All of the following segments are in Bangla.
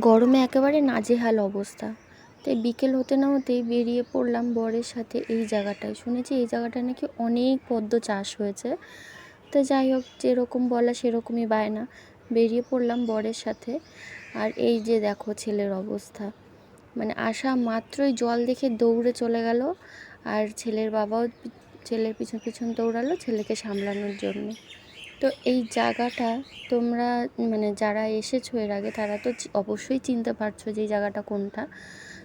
গরমে একেবারে নাজেহাল অবস্থা। তাই বিকেল হতে না হতেই বেরিয়ে পড়লাম বরের সাথে এই জায়গাটায়। শুনেছি এই জায়গাটায় নাকি অনেক পদ্ম চাষ হয়েছে। তো যাই হোক, যেরকম বলা সেরকমই বায়না বেরিয়ে পড়লাম বরের সাথে। আর এই যে দেখো ছেলের অবস্থা। মানে আসা মাত্রই জল দেখে দৌড়ে চলে গেল। আর ছেলের বাবাও ছেলের পিছন পিছন দৌড়ালো ছেলেকে সামলানোর জন্য। তো এই জায়গাটা তোমরা মানে যারা এসেছ এর আগে, তারা তো অবশ্যই চিনতে পারছ যে এই জায়গাটা কোনটা।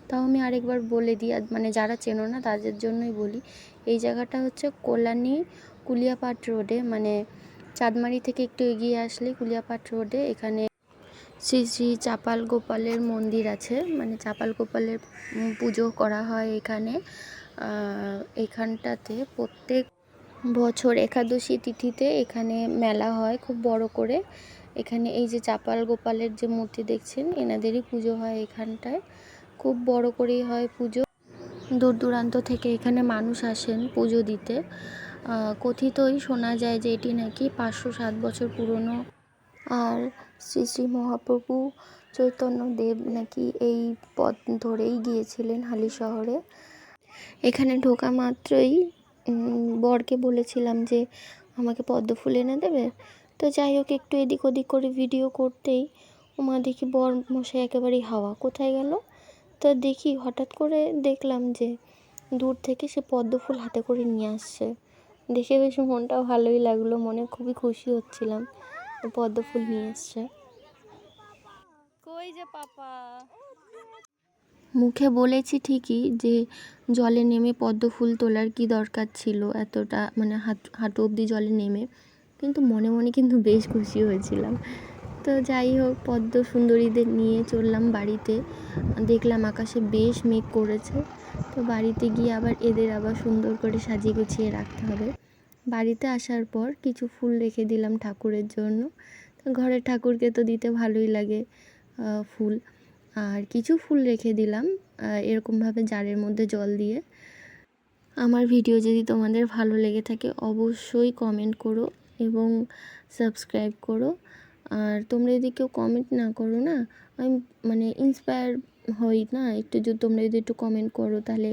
তাও আমি আরেকবার বলে দিই মানে যারা চেনো না, তাদের জন্যই বলি, এই জায়গাটা হচ্ছে কল্যাণী কুলিয়াপাট রোডে মানে চাঁদমারি থেকে একটু এগিয়ে আসলে কুলিয়াপাট রোডে এখানে শ্রী শ্রী চাপাল গোপালের মন্দির আছে। মানে চাপাল গোপালের পুজো করা হয় এখানে। এখানটাতে প্রত্যেক বছর একাদশী তিথিতে এখানে মেলা হয় খুব বড় করে। এখানে এই যে চাপাল গোপালের যে মূর্তি দেখছেন, এনাদেরই পুজো হয় এখানটায়। খুব বড় করেই হয় পুজো। দূর দূরান্ত থেকে এখানে মানুষ আসেন পুজো দিতে। কথিতই শোনা যায় যে এটি নাকি পাঁচশো সাত বছর পুরনো। আর শ্রী শ্রী মহাপ্রভু চৈতন্য দেব নাকি এই পথ ধরেই গিয়েছিলেন হালি শহরে। এখানে ঢোকা মাত্রই বরকে বলেছিলাম যে আমাকে পদ্ম ফুল এনে দেবে। তো যাই হোক, একটু এদিক ওদিক করে ভিডিও করতেই ওমা দেখি বর মশাই একেবারেই হাওয়া। কোথায় গেল? তো দেখি হঠাৎ করে দেখলাম যে দূর থেকে সে পদ্ম ফুল হাতে করে নিয়ে আসছে। দেখে বেশ মনটাও ভালোই লাগল, মনে খুবই খুশি হচ্ছিলাম পদ্ম ফুল নিয়ে এসছে। কই যে পাপা? মুখে বলেছি ঠিকই যে জলে নেমে পদ্ম ফুল তোলার কি দরকার ছিল এতটা মানে হাত, হাঁটু অবধি জলে নেমে। কিন্তু মনে মনে কিন্তু বেশ খুশি হয়েছিলাম। তো যাই হোক, পদ্ম সুন্দরীদের নিয়ে চললাম বাড়িতে। দেখলাম আকাশে বেশ মেঘ করেছে। তো বাড়িতে গিয়ে আবার এদের আবার সুন্দর করে সাজিয়ে গুছিয়ে রাখতে হবে। বাড়িতে আসার পর কিছু ফুল রেখে দিলাম ঠাকুরের জন্য। তো ঘরের ঠাকুরকে তো দিতে ভালোই লাগে ফুল। আর কিছু ফুল রেখে দিলাম এরকমভাবে জারের মধ্যে জল দিয়ে। আমার ভিডিও যদি তোমাদের ভালো লেগে থাকে, অবশ্যই কমেন্ট করো এবং সাবস্ক্রাইব করো। আর তোমরা যদি কেউ কমেন্ট না করো না, আমি মানে ইন্সপায়ার হই না, একটু যদি তোমরা যদি একটু কমেন্ট করো, তাহলে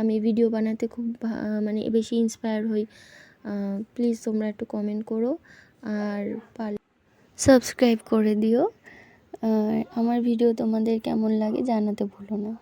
আমি ভিডিও বানাতে খুব মানে বেশি ইন্সপায়ার হই। প্লিজ তোমরা একটু কমেন্ট করো, আর পারলে সাবস্ক্রাইব করে দিও। আর আমার ভিডিও তোমাদের কেমন লাগে জানাতে ভুলো না।